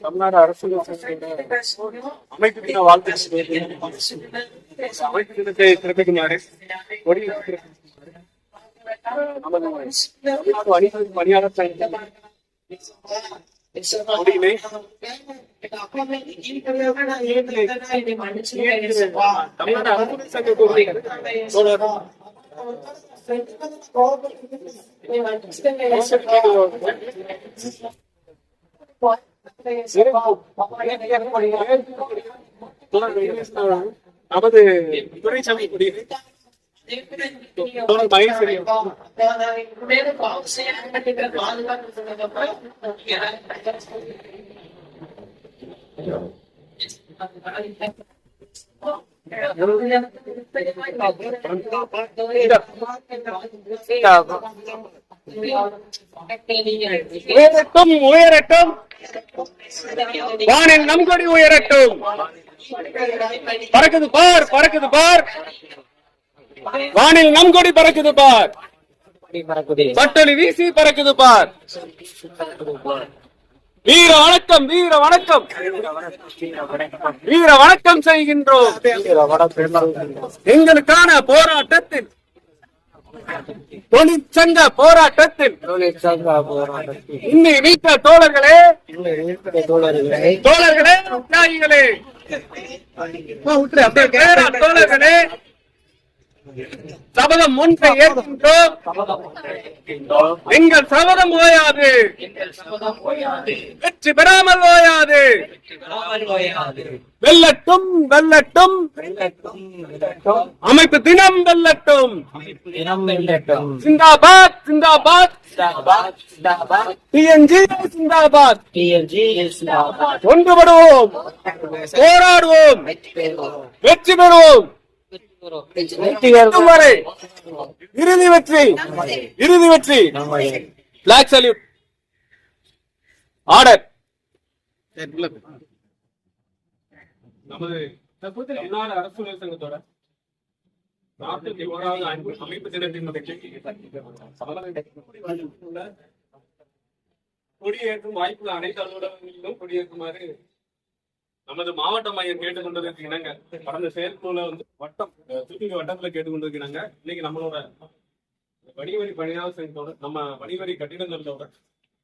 தமிழ்நாடு அரசு அமைப்பு தின வாழ்த்து அமைப்பு தினத்தை சிறப்பிக்குமாறு கொடி நமது தமிழ்நாடு அணிவகுப்பு பணியாளர் சங்கம் கொடியினை தமிழ்நாடு அரசு சங்க கொடி தோழர் நமது துறை சபை கொடியினை தோழர் மகேஸ்வரி உயரட்டும் உயரட்டும். வானில் நம் கொடி உயரட்டும். பறக்குது பார் பறக்குது பார். வானில் நம் கொடி பறக்குது பார். பட்டொலி வீசி பறக்குது பார். வீர வணக்கம் வீர வணக்கம். வீர வணக்கம் செய்கின்றோம். எங்களுக்கான போராட்டத்தில் தொழிற்சங்க போராட்டத்தில் இன்னை நீத்த தோழர்களே தோழர்களே தியாகிகளே பேரா தோழர்களே சபதம் ஒன்றை ஏற்கின்றோம். எங்கள் சபதம் ஓயாது. வெற்றி பெறாமல் ஓயாது. வெல்லட்டும் வெல்லட்டும். அமைப்பு தினம் வெல்லட்டும். சிந்தாபாத் சிந்தாபாத். டிஎன்ஜி சிந்தாபாத். ஒன்றுபடுவோம். போராடுவோம். வெற்றி பெறுவோம். இறுதி வெற்றி. இறுதி வெற்றி. பிளாக் சல்யூட் ஆர்டர் நமது தமிழ்நாடு அரசு ஊழியர் சங்கத்தோட நாற்பத்தி ஓராவது அன்பு அமைப்பு தினத்தின் கொடியேற்றும் வாய்ப்புள்ள அனைத்து அலுவலகங்களிலும் கொடியேற்றுமாறு நமது மாவட்ட மையம் கேட்டுக்கொண்டதற்கு இணங்க கடந்த செயற்குழுல வந்து வட்டம் அஹ், வட்டத்துல கேட்டுக்கொண்டதுக்கு இணங்க இன்னைக்கு நம்மளோட வணிகவரி பணியாளர் சங்கத்தோட நம்ம வணிகவரி கட்டிடங்களோட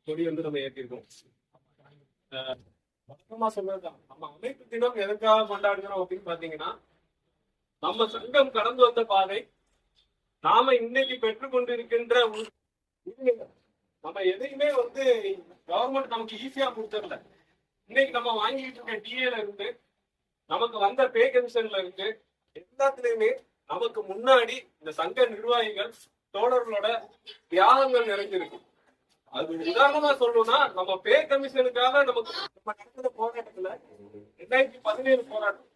கொடி வந்து நம்ம ஏற்றிருக்கோம் வழக்கமா சொன்னதுதான் நம்ம அமைப்பு தினம் எதற்காக கொண்டாடுகிறோம் அப்படின்னு பாத்தீங்கன்னா நம்ம சங்கம் கடந்து வந்த பாதை நாம இன்னைக்கு பெற்றுக்கொண்டிருக்கின்ற இருக்கின்ற நம்ம எதையுமே வந்து கவர்மெண்ட் நமக்கு ஈஸியா கொடுத்துடல இன்னைக்கு நம்ம வாங்கிட்டு இருக்க டிஏல இருந்து நமக்கு வந்த பே கமிஷன்ல இருந்து எல்லாத்துலயுமே நமக்கு முன்னாடி இந்த சங்க நிர்வாகிகள் தோழர்களோட தியாகங்கள் நிறைஞ்சிருக்கு. அது உதாரணமா சொல்லணும்னா நம்ம பே கமிஷனுக்காக நமக்கு நம்ம நடந்த போராட்டத்துல ரெண்டாயிரத்தி பதினேழு போராட்டம்.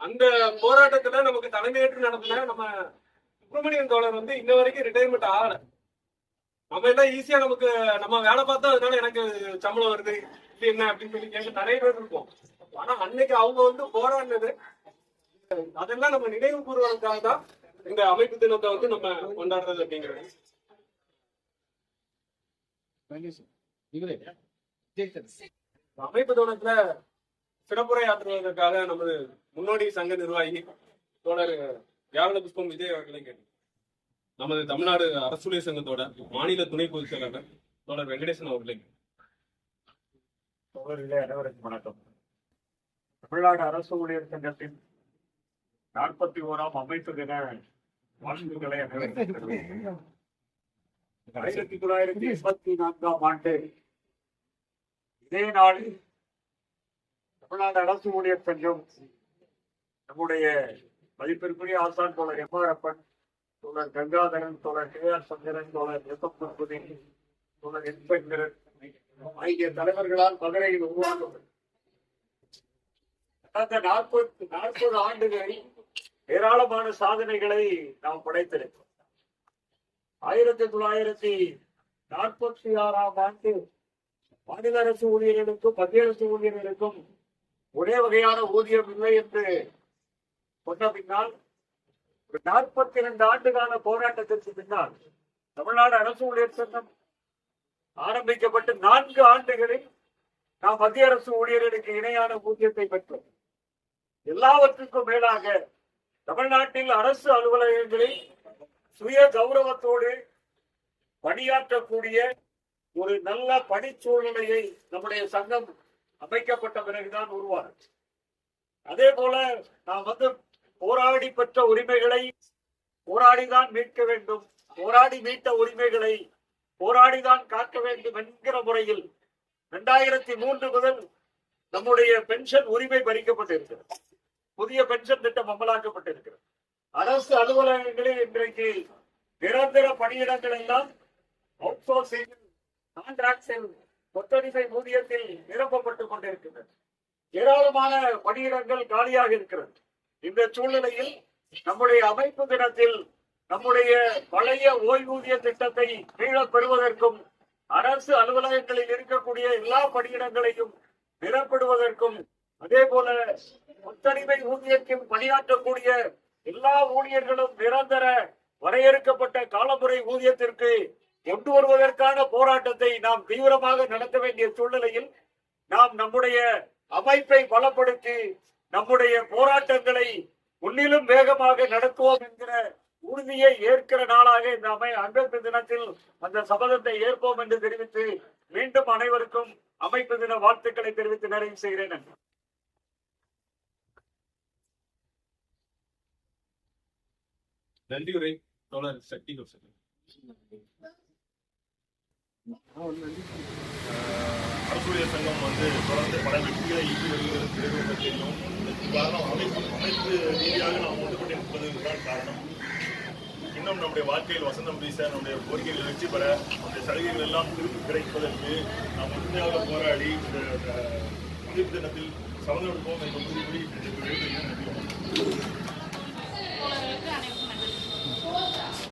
அந்த போராட்டத்துல நமக்கு தலைமையேற்று நடத்தின நம்ம சுப்பிரமணியன் தோழர் வந்து இன்ன வரைக்கும் ரிட்டையர்மெண்ட் ஆகல. நம்ம எல்லாம் ஈஸியா நமக்கு நம்ம வேலை பார்த்தா அதனால எனக்கு சம்பளம் வருது. இது என்ன அப்படின்னு சொல்லி கேட்க நிறைய பேர் இருக்கும் ஆனா அன்னைக்கு அவங்க வந்து போராடினது அதெல்லாம் நம்ம நினைவு கூறுவதற்காக தான் இந்த அமைப்பு தினத்தை வந்து நம்ம கொண்டாடுறது அப்படிங்கிறது. அமைப்பு தினத்துல சிறப்புரை ஆற்றுவதற்காக நமது முன்னோடி சங்க நிர்வாகி தோழர் வியாழ புஷ்பம் விஜய் அவர்களை கேட்டு நமது தமிழ்நாடு அரசுடைய சங்கத்தோட மாநில துணை பொதுச் செயலாளர் தோழர் வெங்கடேசன் அவர்களை உங்களிலே அனைவருக்கும் வணக்கம். தமிழ்நாடு அரசு ஊழியர் சங்கத்தின் நாற்பத்தி ஓராம் அமைப்பு தின வாழ்த்துக்களை அனைவருக்கும் ஆயிரத்தி தொள்ளாயிரத்தி எண்பத்தி நான்காம் ஆண்டு இதே நாளில் தமிழ்நாடு அரசு ஊழியர் சங்கம் நம்முடைய மதிப்பிற்குரிய ஆசான் தோழர் எம் ஆப்பன் தோழர் கங்காதரன் தோழர் கே ஆர் சந்திரன் தோழர் எஸ் எம் தோழர் என் பெண்கிறன் ஆகிய தலைவர்களால் மதுரையில் உருவாக்கப்பட்டது. கடந்த நாற்பது நாற்பது ஆண்டுகளில் ஏராளமான சாதனைகளை நாம் படைத்திருக்கிறோம். ஆயிரத்தி தொள்ளாயிரத்தி நாற்பத்தி ஆறாம் ஆண்டு மாநில அரசு ஊழியர்களுக்கும் மத்திய அரசு ஊழியர்களுக்கும் ஒரே வகையான ஊதியம் இல்லை என்று சொன்ன பின்னால் ஒரு நாற்பத்தி இரண்டு ஆண்டுகால போராட்டத்திற்கு பின்னால் தமிழ்நாடு அரசு ஊழியர் சங்கம் ஆரம்பிக்கப்பட்டு நான்கு ஆண்டுகளில் நாம் மத்திய அரசு ஊழியர்களுக்கு இணையான ஊதியத்தை பெற்றோம். எல்லாவற்றுக்கும் மேலாக தமிழ்நாட்டில் அரசு அலுவலகங்களில் சுய கௌரவத்தோடு பணியாற்றக்கூடிய ஒரு நல்ல பணிச்சூழ்நிலையை நம்முடைய சங்கம் அமைக்கப்பட்ட பிறகுதான் உருவாகும் அதே போல நாம் வந்து போராடி பெற்ற உரிமைகளை போராடிதான் மீட்க வேண்டும். போராடி மீட்ட உரிமைகளை போராடிதான் காக்க வேண்டும் என்கிற முறையில் இரண்டாயிரத்தி மூன்று முதல் நம்முடைய பென்ஷன் உரிமை பறிக்கப்பட்டிருக்கிறது. புதிய பென்ஷன் திட்டம் அமலாக்கப்பட்டிருக்கிறது. அரசு அலுவலகங்களில் இன்றைக்கு நிரந்தர பணியிடங்கள் எல்லாம் அவுட் சோர்சிங் கான்ட்ராக்டில் ஒத்தடிமை ஊதியத்தில் நிரப்பப்பட்டுக் கொண்டிருக்கின்றன. ஏராளமான பணியிடங்கள் காலியாக இருக்கிறது. இந்த சூழ்நிலையில் நம்முடைய அமைப்பு தினத்தில் நம்முடைய பழைய ஓய்வூதிய திட்டத்தை மீளப் பெறுவதற்கும் அரசு அலுவலகங்களில் இருக்கக்கூடிய எல்லா பணியிடங்களையும் நிரப்பிடுவதற்கும் அதே போல முத்தடிமை ஊதியத்தில் பணியாற்றக்கூடிய எல்லா ஊழியர்களும் நிரந்தர வரையறுக்கப்பட்ட காலமுறை ஊதியத்திற்கு கொண்டு வருவதற்கான போராட்டத்தை நாம் தீவிரமாக நடத்த வேண்டிய சூழ்நிலையில் நாம் நம்முடைய அமைப்பை பலப்படுத்தி நம்முடைய போராட்டங்களை முன்னிலும் வேகமாக நடத்துவோம் என்கிற உறுதியை ஏற்கிற நாளாக இந்த அமை அம்பேத்கர் தினத்தில் அந்த சபதத்தை ஏற்போம் என்று தெரிவித்து மீண்டும் அனைவருக்கும் அமைப்பு தின வாழ்த்துக்களை தெரிவித்து நிறைவு செய்கிறேன் நன்றி. தோழர் சக்தி அரசூழியர் சங்கம் வந்து தொடர்ந்து பல வெற்றிகளை ஈட்டி வருகிறது தெரியும். காரணம் அமைப்பு அமைப்பு ரீதியாக நாம் ஒன்றுபட்டு நிற்பது தான் காரணம். இன்னும் நம்முடைய வாழ்க்கையில் வசந்தம் வீச நம்முடைய கோரிக்கைகள் வெற்றி பெற நம்முடைய சலுகைகள் எல்லாம் திருப்பி கிடைப்பதற்கு நாம் உண்மையாக போராடி இந்த குடியிருப்பு தினத்தில் சமந்தம் போகும் என்று கூறி நன்றி.